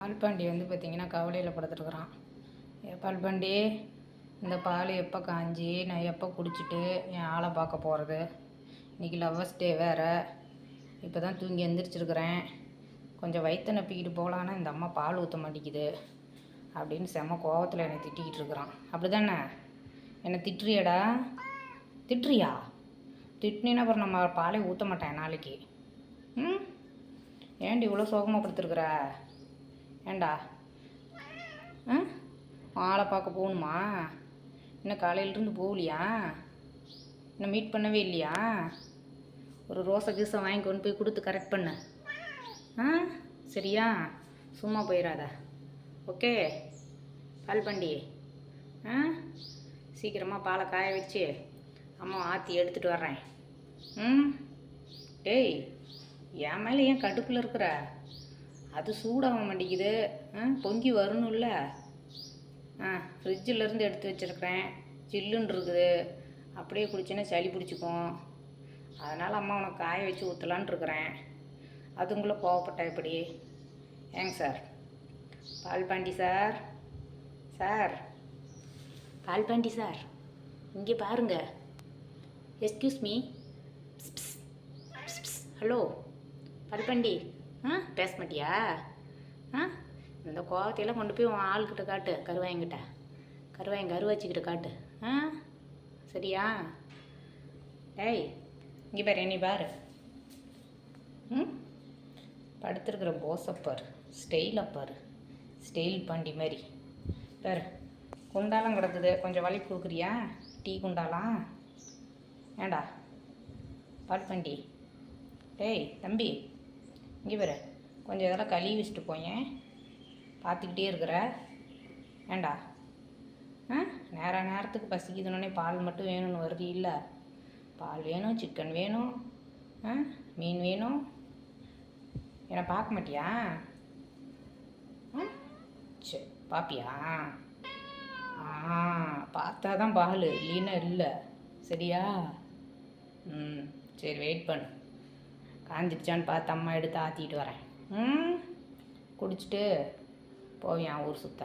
பால்பாண்டி வந்து பார்த்திங்கன்னா கவலையில் படுத்துருக்குறான் ஏ பால்பாண்டி இந்த பால் எப்போ காஞ்சி நான் எப்போ குடிச்சிட்டு என் ஆளை பார்க்க போகிறது இன்றைக்கி லவ்வர்ஸ் டே வேறு. இப்போ தான் தூங்கி எந்திரிச்சிருக்கிறேன். கொஞ்சம் வயிற்று நப்பிக்கிட்டு போகலான்னா இந்த அம்மா பால் ஊற்ற மாட்டேங்குது அப்படின்னு செம்ம கோவத்தில் என்னை திட்டிக்கிட்டு இருக்கிறான். அப்படி தானே என்னை திட்டுறியடா? திட்டுறியா? திட்டினா அப்புறம் நம்ம பாலே ஊற்ற மாட்டேன் நாளைக்கு. ம்? ஏன்டி இவ்வளோ சோகமாக படுத்துருக்குற? ஏண்டா? ஆ ஆளை பார்க்க போகணுமா? இன்னும் காலையிலேருந்து போகலையா? இன்னும் மீட் பண்ணவே இல்லையா? ஒரு ரோசை கீசை வாங்கி கொண்டு போய் கொடுத்து கரெக்ட் பண்ணு. ஆ? சரியா? சும்மா போயிடாத. ஓகே? பால் பண்டி ஆ? சீக்கிரமாக பாலை காய வச்சு அம்மா ஆற்றி எடுத்துகிட்டு வர்றேன். ம்? டேய் என் மேலே ஏன் கடுப்பில் இருக்கிற? அது சூடாக மாட்டேங்குது ஆ பொங்கி வரணும்ல. ஆ ஃப்ரிட்ஜிலேருந்து எடுத்து வச்சுருக்கிறேன். சில்லுன்னு இருக்குது. அப்படியே குடிச்சேன்னா சளி பிடிச்சிக்கும். அதனால் அம்மா உனக்கு காய வச்சு ஊற்றலான் இருக்கிறேன். அதுங்களும் கோவப்பட்டா எப்படி? ஏங்க sir? Palpandi sir? Sir? Palpandi sir இங்கே பாருங்க. எஸ்கியூஸ் மீ ஹலோ பால்பாண்டி ஆ? பேச மாட்டியா ஆ? இந்த கோவத்தையெல்லாம் கொண்டு போய் உன் ஆள்கிட்ட காட்டு கருவாயங்கிட்ட கருவாயங்க கருவாச்சிக்கிட்ட காட்டு. ஆ? சரியா? டேய் இங்கே பாரு என்னை பாரு. ம்? படுத்துருக்குற போசப்பார் ஸ்டைலாக பாரு. ஸ்டைல் பாண்டி மாதிரி. பாரு குண்டாலம் கிடக்குது. கொஞ்சம் வலி கொடுக்குறியா? டீ குண்டாலாம்? ஏண்டா? பால் பண்டி. டேய் தம்பி. இங்கே பாரு கொஞ்சம் இதெல்லாம் கழுவி வச்சுட்டு போயேன் பார்த்துக்கிட்டே இருக்கிற. ஏண்டா? ஆ? நேர நேரத்துக்கு பசிக்குதுன்னொடனே பால் மட்டும் வேணும்னு வருது இல்லை. பால் வேணும் சிக்கன் வேணும் ஆ? மீன் வேணும். என்னை பார்க்க மாட்டியா? ஆ? சரி பாப்பியா? ஆ பார்த்தா தான் பால் இல்லைன்னா இல்லை. சரியா? ம் சரி வெயிட் பண்ணு. காஞ்சிடுச்சான்னு பார்த்து அம்மா எடுத்து ஆற்றிட்டு வரேன். ம்? குடிச்சிட்டு போவியான் ஊர் சுத்த?